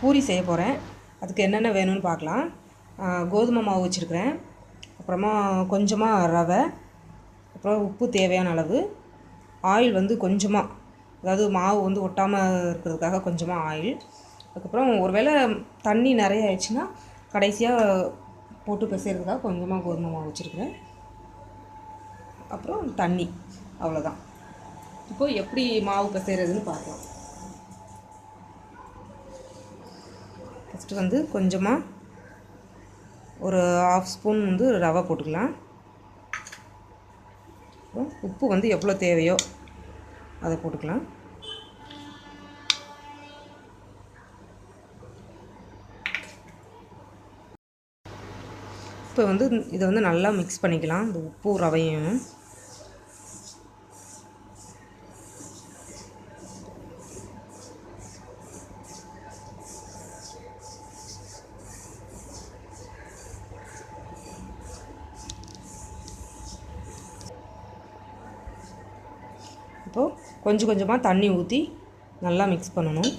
பூரி செய்ய போகிறேன் அதுக்கு என்னென்ன வேணும்னு பார்க்கலாம். கோதுமை மாவு வச்சுருக்கிறேன். அப்புறமா கொஞ்சமாக ரவை. அப்புறம் உப்பு தேவையான அளவு. ஆயில் வந்து கொஞ்சமாக அதாவது மாவு வந்து ஒட்டாமல் இருக்கிறதுக்காக கொஞ்சமாக ஆயில். அதுக்கப்புறம் ஒருவேளை தண்ணி நிறைய ஆயிடுச்சுன்னா கடைசியாக போட்டு பிசைகிறதுக்காக கொஞ்சமாக கோதுமை மாவு வச்சுருக்கிறேன். அப்புறம் தண்ணி. அவ்வளோதான் இப்போது எப்படி மாவு பிசைகிறதுன்னு பார்க்கலாம். ஃபஸ்ட்டு வந்து கொஞ்சமாக ஒரு ஆஃப் ஸ்பூன் வந்து ரவை போட்டுக்கலாம். அப்புறம் உப்பு வந்து எவ்வளோ தேவையோ அதை போட்டுக்கலாம். இப்போ வந்து இதை வந்து நல்லா மிக்ஸ் பண்ணிக்கலாம். இந்த உப்பு ரவையும் இப்போது கொஞ்சம் கொஞ்சமாக தண்ணி ஊற்றி நல்லா மிக்ஸ் பண்ணணும்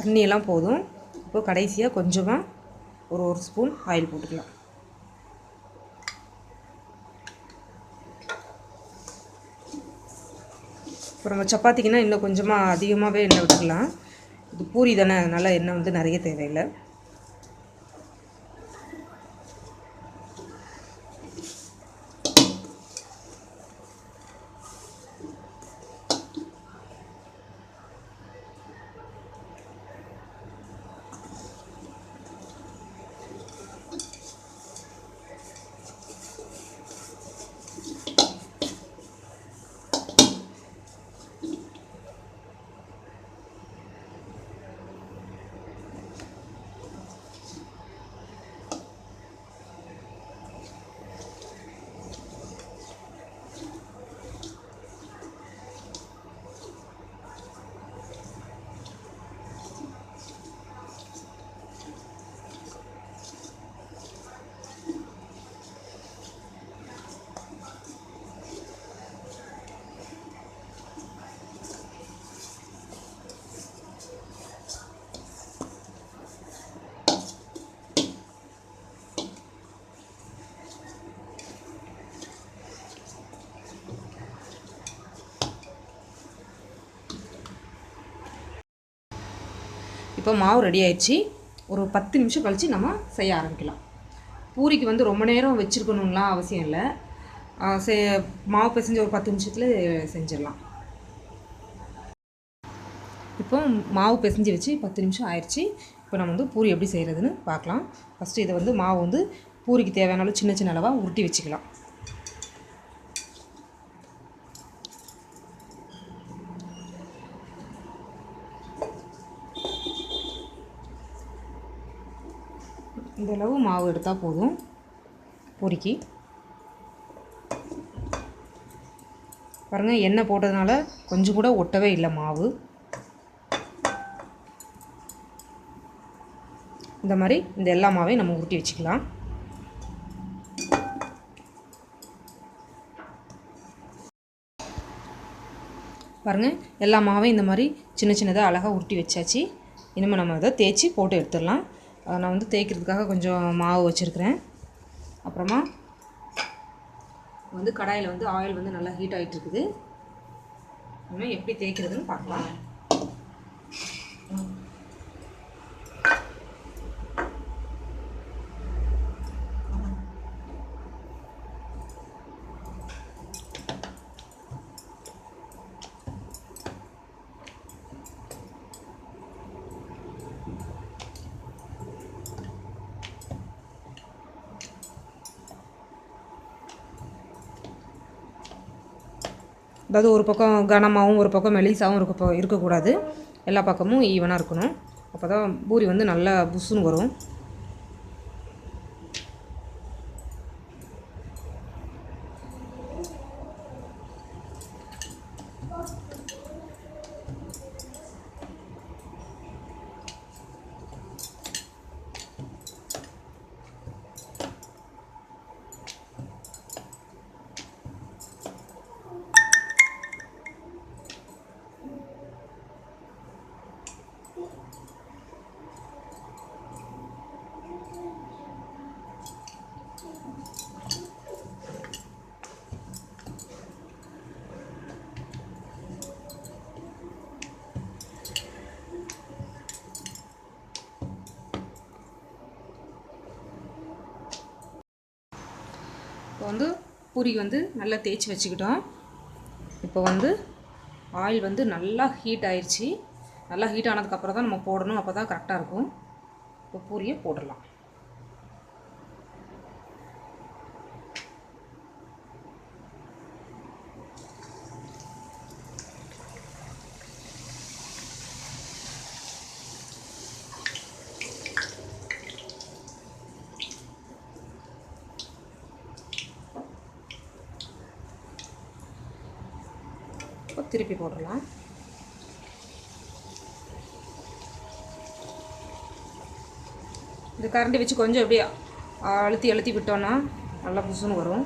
தண்ணியெல்லாம் போதும். இப்போது கடைசியாக கொஞ்சமாக ஒரு ஒரு ஸ்பூன் ஆயில் போட்டுக்கலாம். இப்போ நம்ம சப்பாத்திக்குன்னா இன்னும் கொஞ்சமாக அதிகமாகவே எண்ணெய் விட்டுக்கலாம். இது பூரி தானே அதனால் எண்ணெய் வந்து நிறைய தேவையில்லை. இப்போ மாவு ரெடி ஆயிடுச்சு. ஒரு பத்து நிமிஷம் கழித்து நம்ம செய்ய ஆரம்பிக்கலாம். பூரிக்கு வந்து ரொம்ப நேரம் வச்சுருக்கணும்லாம் அவசியம் இல்லை. செ மாவு பிசைஞ்ச ஒரு பத்து நிமிஷத்தில் செஞ்சிடலாம். இப்போ மாவு பிசைஞ்சு வச்சு பத்து நிமிஷம் ஆயிடுச்சு. இப்போ நம்ம வந்து பூரி எப்படி செய்கிறதுன்னு பார்க்கலாம். ஃபஸ்ட்டு இதை வந்து மாவு வந்து பூரிக்கு தேவையான அளவு சின்ன சின்ன அளவாக உருட்டி வச்சுக்கலாம். இந்தளவு மாவு எடுத்தால் போதும். பொறுக்கி. பாருங்கள் எண்ணெய் போட்டதுனால கொஞ்சம் கூட ஒட்டவே இல்லை மாவு. இந்த மாதிரி இந்த எல்லா மாவையும் நம்ம உருட்டி வச்சுக்கலாம். பாருங்கள் எல்லா மாவையும் இந்த மாதிரி சின்ன சின்னதாக அழகாக உருட்டி வச்சாச்சு. இனிமேல் நம்ம அதை தேய்ச்சி போட்டு எடுத்துடலாம். நான் வந்து தேய்க்கிறதுக்காக கொஞ்சம் மாவு வச்சுருக்கிறேன். அப்புறமா வந்து கடாயில் வந்து ஆயில் வந்து நல்லா ஹீட் ஆகிட்டு இருக்குது. இன்னும் எப்படி தேய்க்கிறதுன்னு பார்க்கலாம். அதாவது ஒரு பக்கம் கனமாகவும் ஒரு பக்கம் மெலிசாகவும் இருக்க இருக்கக்கூடாது. எல்லா பக்கமும் ஈவனாக இருக்கணும். அப்போ தான் பூரி வந்து நல்லா புஷ்ஷுன்னு வரும் இப்போ வந்து பூரி வந்து நல்லா தேய்ச்சி வச்சுக்கிட்டோம். இப்போ வந்து ஆயில் வந்து நல்லா ஹீட் ஆயிடுச்சு நல்லா ஹீட் ஆனதுக்கப்புறம் தான் நம்ம போடணும். அப்போ தான் கரெக்டாக இருக்கும். இப்போ பூரியை போடலாம் திருப்பி போட்டுடலாம். இந்த கரண்டி வச்சு கொஞ்சம் அப்படியே அழுத்தி அழுத்தி விட்டோன்னா நல்லா புசுன்னு வரும்.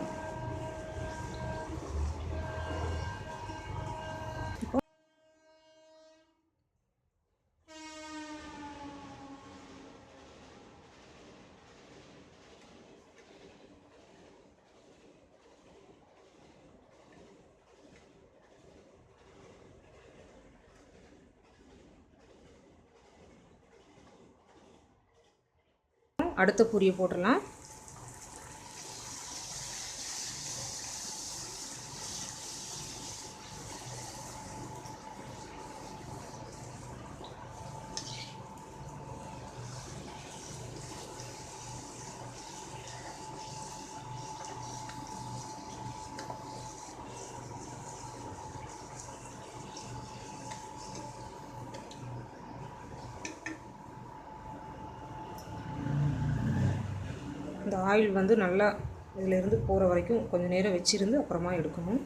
அடுத்த பூரியை போட்டுடலாம். இந்த ஆயில் வந்து நல்லா இதிலேருந்து போகிற வரைக்கும் கொஞ்சம் நேரம் வச்சிருந்து அப்புறமா எடுக்கணும்.